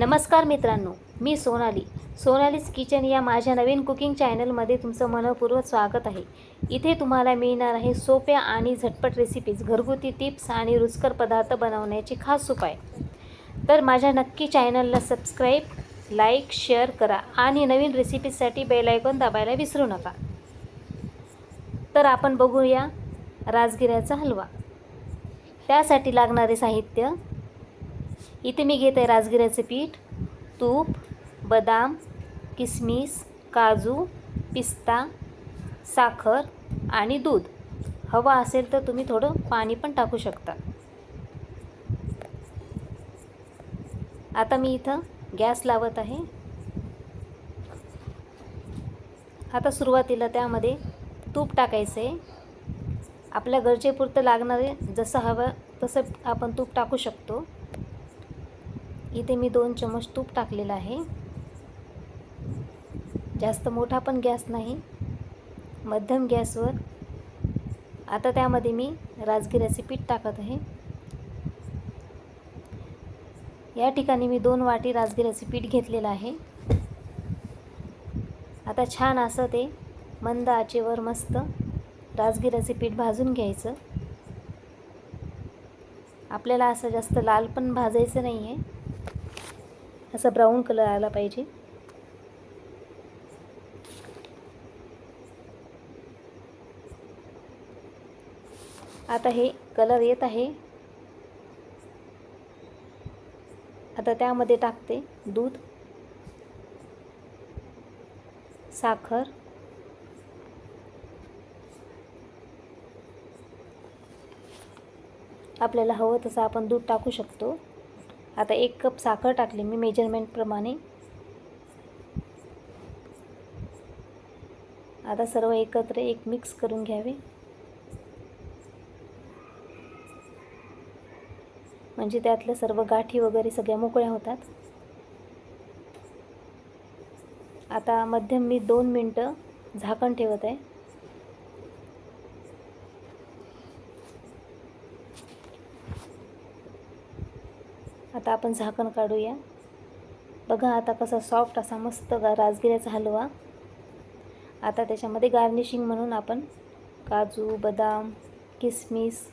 नमस्कार मित्रांनो मी सोनाली. सोनालीज किचन या माझ्या नवीन कुकिंग चॅनलमध्ये तुमचं मनपूर्वक स्वागत आहे. इथे तुम्हाला मिळणार आहे सोप्या आणि झटपट रेसिपीज घरगुती टिप्स आणि रुचकर पदार्थ बनवण्याचे खास उपाय. तर माझ्या नक्की चॅनलला सबस्क्राईब लाईक शेअर करा आणि नवीन रेसिपीजसाठी बेलायकॉन दाबायला विसरू नका. तर आपण बघूया राजगिऱ्याचा हलवा. त्यासाठी लागणारे साहित्य इथे मी घेत आहे राजगिऱ्याचं पीठ तूप बदाम किसमिस काजू पिस्ता साखर आणि दूध. हवा असेल तर तुम्ही थोडं पाणी पण टाकू शकता. आता मी इथं गॅस लावत आहे. आता सुरुवातीला त्यामध्ये तूप टाकायचं. आहे आपल्या गरजेपुरतं लागणारे जसं हवं तसं आपण तूप टाकू शकतो. इथे मी दोन चमच तूप टाकलेलं आहे. जास्त मोठा पण गॅस नाही मध्यम गॅसवर. आता त्यामध्ये मी राजगिऱ्याचे पीठ टाकत आहे. या ठिकाणी मी दोन वाटी राजगिऱ्याचे पीठ घेतलेलं आहे. आता छान असं ते मंद आचेवर मस्त राजगिऱ्याचे पीठ भाजून घ्यायचं. आपल्याला असं जास्त लाल पण भाजायचं नाही आहे असं ब्राऊन कलर आला पाहिजे. आता हे कलर येत आहे. आता त्यामध्ये टाकते दूध साखर आपल्याला हवं तसं आपण दूध टाकू शकतो. आता एक कप साखर टाकली मी मेजरमेंटप्रमाणे आता सर्व एकत्र एक मिक्स करून घ्यावे. म्हणजे त्यातल्या सर्व गाठी वगैरे सगळ्या मोकळ्या होतात. आता मध्यम मी दोन मिनटं झाकण ठेवत आहे. आता आपण झाकण काढूया. बघा आता कसा सॉफ्ट असा मस्त गा राजगिऱ्याचा हलवा. आता त्याच्यामध्ये गार्निशिंग म्हणून आपण काजू बदाम किसमिस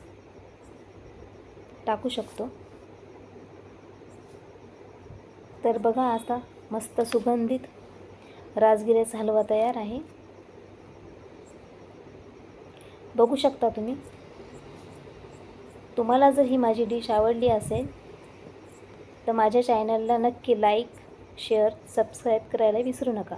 टाकू शकतो. तर बघा आता मस्त सुगंधित राजगिऱ्याचा हलवा तयार आहे. बघू शकता तुम्ही. तुम्हाला जर ही माझी डिश आवडली असेल तर माझ्या चॅनलला नक्की लाईक शेअर सबस्क्राईब करायला विसरू नका.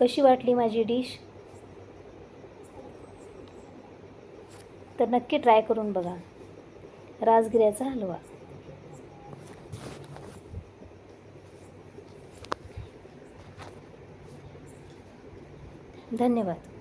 कशी वाटली माझी डिश? तर नक्की ट्राय करून बघा. राजगिऱ्याचा हलवा. धन्यवाद.